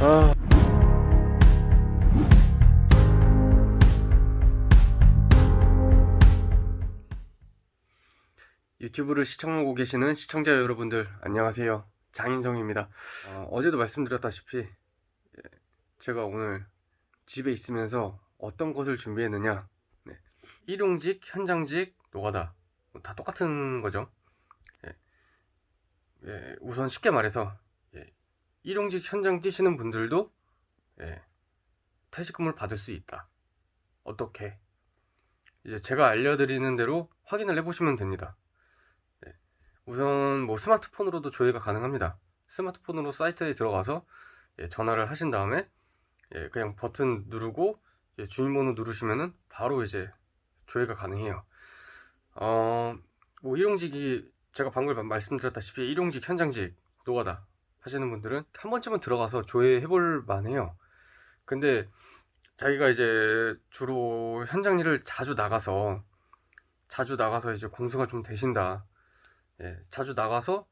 아. 유튜브를 시청하고 계시는 시청자 여러분들 안녕하세요 장인성입니다 어, 제도 말씀드렸다시피 예, 제가 오늘 집에 있으면서 어떤 것을 준비했느냐 네. 일용직, 현장직, 노가다 뭐다 똑같은 거죠 예. 예, 우선 쉽게 말해서 예, 일용직 현장 뛰시는 분들도 예, 퇴직금을 받을 수 있다. 어떻게? 이제 제가 알려드리는 대로 확인을 해보시면 됩니다. 예, 우선 뭐 스마트폰으로도 조회가 가능합니다. 스마트폰으로 사이트에 들어가서 예, 전화를 하신 다음에 예, 그냥 버튼 누르고 예, 주민번호 누르시면은 바로 이제 조회가 가능해요. 어, 뭐 일용직이 제가 방금 말씀드렸다시피 일용직, 현장직, 노가다 하시는 분들은 한 번쯤은 들어가서 조회해 볼 만해요. 근데 자기가 이제 주로 현장 일을 자주 나가서 자주 나가서 이제 공수가 좀 되신다. 예, 자주 나가서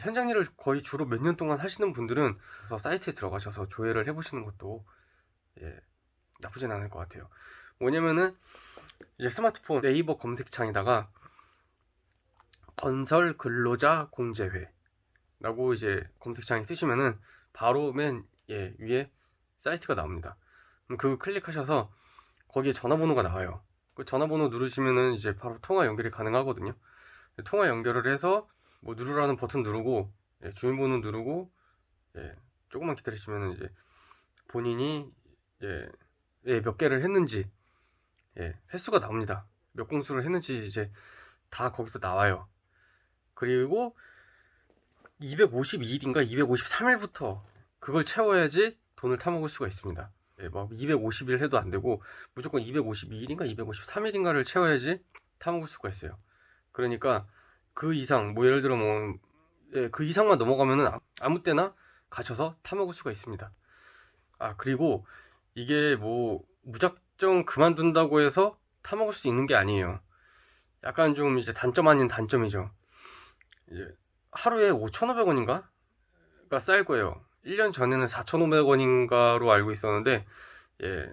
현장 일을 거의 주로 몇 년 동안 하시는 분들은 그래서 사이트에 들어가셔서 조회를 해보시는 것도 예, 나쁘진 않을 것 같아요. 뭐냐면은 이제 스마트폰 네이버 검색창에다가 건설 근로자 공제회 라고 이제 검색창에 쓰시면은 바로 맨 예, 위에 사이트가 나옵니다. 그거 클릭하셔서 거기에 전화번호가 나와요. 그 전화번호 누르시면은 이제 바로 통화 연결이 가능하거든요. 통화 연결을 해서 뭐 누르라는 버튼 누르고 예, 주민번호 누르고 예, 조금만 기다리시면은 이제 본인이 예, 예, 몇 개를 했는지 예, 횟수가 나옵니다. 몇 공수를 했는지 이제 다 거기서 나와요. 그리고 252일인가 253일부터 그걸 채워야지 돈을 타먹을 수가 있습니다. 예, 막 250일 해도 안 되고 무조건 252일인가 253일인가를 채워야지 타먹을 수가 있어요. 그러니까 그 이상 뭐 예를 들어 뭐 예, 그 이상만 넘어가면은 아- 아무 때나 가셔서 타먹을 수가 있습니다. 아 그리고 이게 뭐 무작정 그만둔다고 해서 타먹을 수 있는 게 아니에요. 약간 좀 이제 단점 아닌 단점이죠. 이제 하루에 5,500원인가가 쌀 거예요. 1년 전에는 4,500원인가로 알고 있었는데, 예,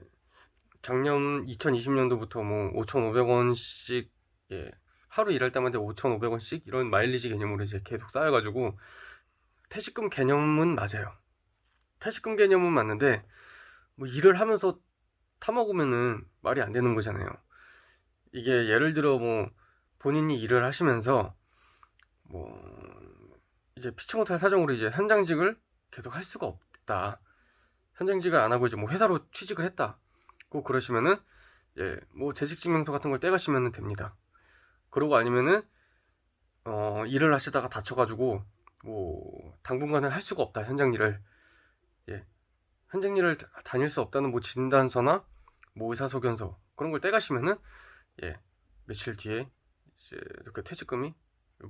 작년 2020년도부터 뭐 5,500원씩, 예, 하루 일할 때마다 5,500원씩 이런 마일리지 개념으로 이제 계속 쌓여 가지고, 퇴직금 개념은 맞아요. 퇴직금 개념은 맞는데, 뭐 일을 하면서 타먹으면은 말이 안 되는 거잖아요. 이게 예를 들어 뭐 본인이 일을 하시면서 뭐 이제 피치 못할 사정으로 이제 현장직을 계속 할 수가 없다. 현장직을 안 하고 이제 뭐 회사로 취직을 했다. 꼭 그러시면은 예, 뭐 재직증명서 같은 걸 떼가시면 됩니다. 그러고 아니면은 어, 일을 하시다가 다쳐가지고 뭐 당분간은 할 수가 없다 현장 일을 예, 현장 일을 다- 다닐 수 없다는 뭐 진단서나 뭐 의사소견서 그런 걸 떼가시면은 예, 며칠 뒤에 이제 이렇게 퇴직금이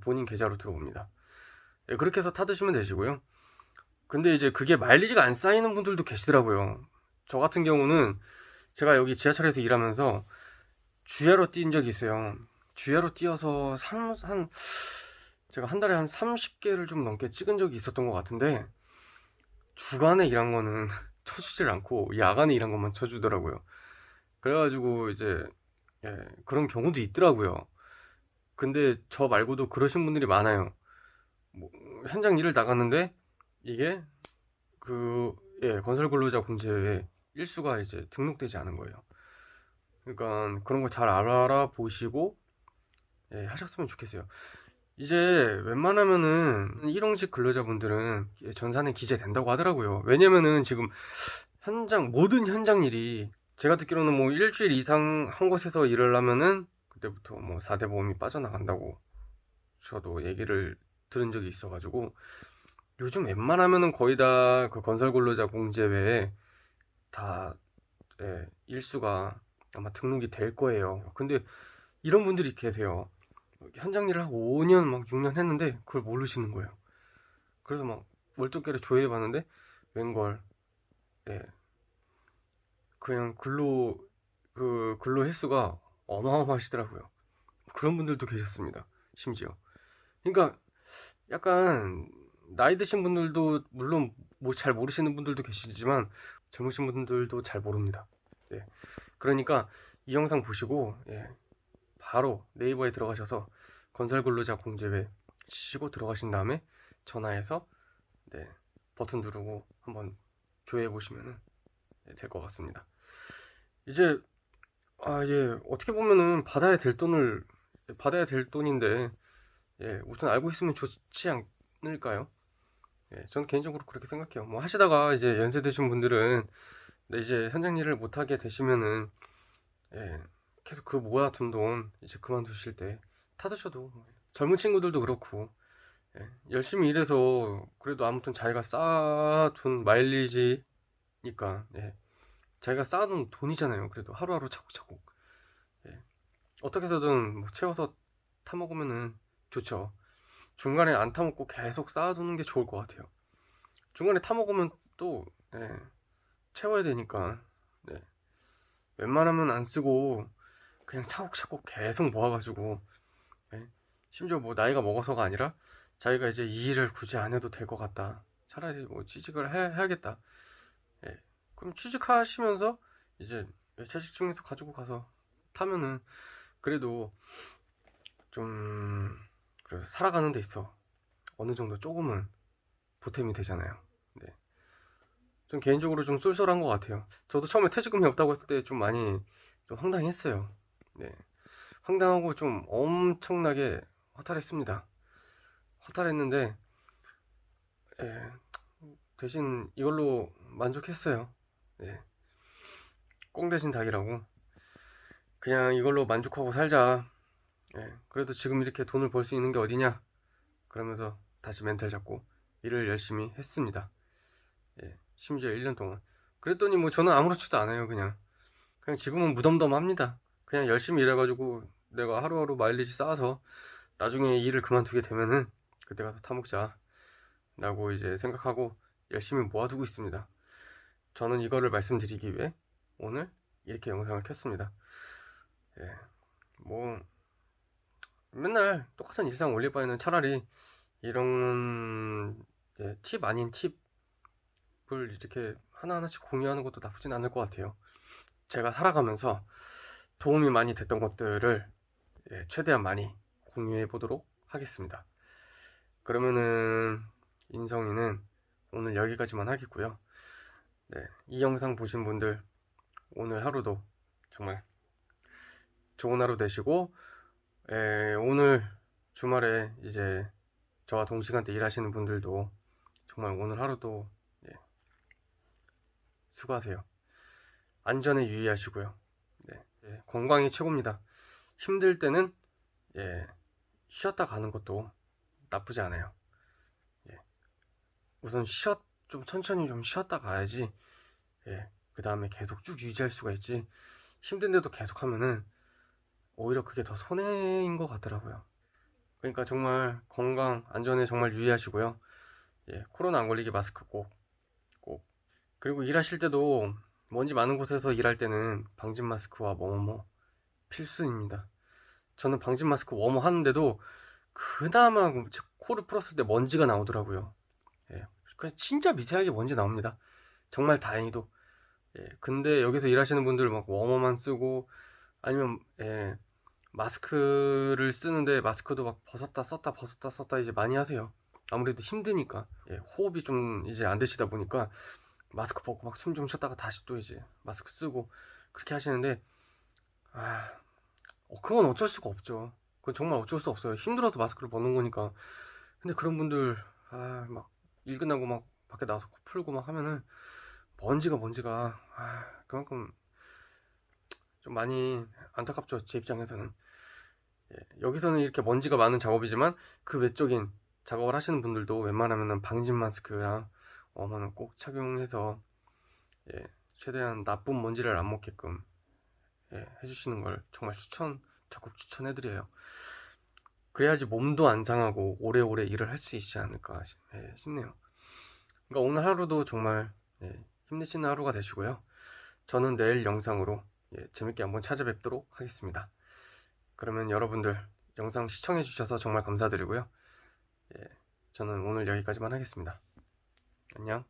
본인 계좌로 들어옵니다. 예, 그렇게 해서 타드시면 되시고요. 근데 이제 그게 마일리지가 안 쌓이는 분들도 계시더라고요. 저 같은 경우는 제가 여기 지하철에서 일하면서 주야로 뛴 적이 있어요. 주야로 뛰어서 삼, 한, 제가 한 달에 한 30개를 좀 넘게 찍은 적이 있었던 것 같은데, 주간에 일한 거는 쳐주질 않고, 야간에 일한 것만 쳐주더라고요. 그래가지고 이제, 예, 그런 경우도 있더라고요. 근데 저 말고도 그러신 분들이 많아요. 뭐, 현장 일을 나갔는데, 이게, 그, 예, 건설 근로자 공제에 일수가 이제 등록되지 않은 거예요. 그러니까 그런 거 잘 알아보시고, 예, 하셨으면 좋겠어요. 이제 웬만하면은 일용직 근로자분들은 전산에 기재된다고 하더라고요. 왜냐면은 지금 현장, 모든 현장 일이 제가 듣기로는 뭐 일주일 이상 한 곳에서 일을 하면은 그때부터 뭐 4대 보험이 빠져나간다고 저도 얘기를 들은 적이 있어가지고 요즘 웬만하면은 거의 다 그 건설 근로자 공제 외에 다 예, 일수가 아마 등록이 될 거예요. 근데 이런 분들이 계세요. 현장 일을 하고 5년 막 6년 했는데 그걸 모르시는 거예요. 그래서 막 월등결에 조회해 봤는데 웬걸 예. 그냥 근로 그 근로 횟수가 어마어마하시더라고요. 그런 분들도 계셨습니다. 심지어. 그러니까 약간 나이 드신 분들도 물론 뭐 잘 모르시는 분들도 계시지만 젊으신 분들도 잘 모릅니다. 예. 그러니까 이 영상 보시고 예, 바로 네이버에 들어가셔서 건설 근로자 공제회 치고 들어가신 다음에 전화해서 네, 버튼 누르고 한번 조회해 보시면 될 것 같습니다. 이제 아, 예, 어떻게 보면은 받아야 될 돈을 받아야 될 돈인데 예, 우선 알고 있으면 좋지 않을까요? 예, 저는 개인적으로 그렇게 생각해요. 뭐 하시다가 이제 연세 드신 분들은 네, 이제 현장 일을 못 하게 되시면은 예, 계속 그 모아둔 돈 이제 그만두실 때 타드셔도 젊은 친구들도 그렇고 예, 열심히 일해서 그래도 아무튼 자기가 쌓아둔 마일리지니까 예, 자기가 쌓아둔 돈이잖아요. 그래도 하루하루 차곡차곡 예, 어떻게 해서든 뭐 채워서 타먹으면은 좋죠. 중간에 안 타먹고 계속 쌓아두는 게 좋을 것 같아요. 중간에 타먹으면 또 예, 채워야 되니까 네. 웬만하면 안 쓰고 그냥 차곡차곡 계속 모아가지고 예, 심지어 뭐 나이가 먹어서가 아니라 자기가 이제 이 일을 굳이 안 해도 될 것 같다. 차라리 뭐 취직을 해, 해야겠다. 예, 그럼 취직하시면서 이제 채식증명서 가지고 가서 타면은 그래도 좀 그래서 살아가는 데 있어 어느 정도 조금은 보탬이 되잖아요. 네. 좀 개인적으로 좀 쏠쏠한 것 같아요. 저도 처음에 퇴직금이 없다고 했을 때 좀 많이 좀 황당했어요. 네. 황당하고 좀 엄청나게 허탈했습니다. 허탈했는데 예, 대신 이걸로 만족했어요. 예. 꽁 대신 닭이라고 그냥 이걸로 만족하고 살자. 예, 그래도 지금 이렇게 돈을 벌 수 있는 게 어디냐? 그러면서 다시 멘탈 잡고 일을 열심히 했습니다. 예, 심지어 1년 동안. 그랬더니 뭐 저는 아무렇지도 않아요, 그냥. 그냥 지금은 무덤덤합니다. 그냥 열심히 일해가지고 내가 하루하루 마일리지 쌓아서 나중에 일을 그만두게 되면은 그때 가서 타먹자. 라고 이제 생각하고 열심히 모아두고 있습니다. 저는 이거를 말씀드리기 위해 오늘 이렇게 영상을 켰습니다. 예, 뭐, 맨날 똑같은 일상 올릴 바에는 차라리 이런 예, 팁 아닌 팁을 이렇게 하나하나씩 공유하는 것도 나쁘진 않을 것 같아요. 제가 살아가면서 도움이 많이 됐던 것들을 예, 최대한 많이 공유해 보도록 하겠습니다. 그러면은 인성이는 오늘 여기까지만 하겠고요. 네, 이 영상 보신 분들 오늘 하루도 정말 좋은 하루 되시고 에, 오늘 주말에 이제 저와 동시간대 일하시는 분들도 정말 오늘 하루도 예, 수고하세요. 안전에 유의하시고요. 네, 예, 건강이 최고입니다. 힘들 때는 예, 쉬었다 가는 것도 나쁘지 않아요. 예, 우선 쉬었 좀 천천히 좀 쉬었다 가야지. 예, 그 다음에 계속 쭉 유지할 수가 있지. 힘든데도 계속 하면은 오히려 그게 더 손해인 것 같더라고요. 그러니까 정말 건강, 안전에 정말 유의하시고요. 예, 코로나 안 걸리게 마스크 꼭, 꼭. 그리고 일하실 때도 먼지 많은 곳에서 일할 때는 방진 마스크와 뭐뭐뭐 필수입니다. 저는 방진 마스크 워머 하는데도 그나마 코를 풀었을 때 먼지가 나오더라고요. 예, 그냥 진짜 미세하게 먼지 나옵니다. 정말 다행히도. 예, 근데 여기서 일하시는 분들 막 워머만 쓰고 아니면 예, 마스크를 쓰는데 마스크도 막 벗었다 썼다 벗었다 썼다 이제 많이 하세요. 아무래도 힘드니까 예, 호흡이 좀 이제 안 되시다 보니까 마스크 벗고 막 숨 좀 쉬었다가 다시 또 이제 마스크 쓰고 그렇게 하시는데 아 어, 그건 어쩔 수가 없죠. 그건 정말 어쩔 수 없어요. 힘들어서 마스크를 벗는 거니까. 근데 그런 분들 아막 일 끝나고 막 밖에 나와서 코 풀고 막 하면은 먼지가 먼지가 아 그만큼 좀 많이 안타깝죠. 제 입장에서는. 예, 여기서는 이렇게 먼지가 많은 작업이지만 그 외적인 작업을 하시는 분들도 웬만하면 방진 마스크랑 어머는 꼭 착용해서 예, 최대한 나쁜 먼지를 안 먹게끔 예, 해주시는 걸 정말 추천, 적극 추천해드려요. 그래야지 몸도 안 상하고 오래오래 일을 할 수 있지 않을까 싶, 예, 싶네요. 그러니까 오늘 하루도 정말 예, 힘내시는 하루가 되시고요. 저는 내일 영상으로 예, 재밌게 한번 찾아뵙도록 하겠습니다. 그러면 여러분들 영상 시청해 주셔서 정말 감사드리고요. 예, 저는 오늘 여기까지만 하겠습니다. 안녕.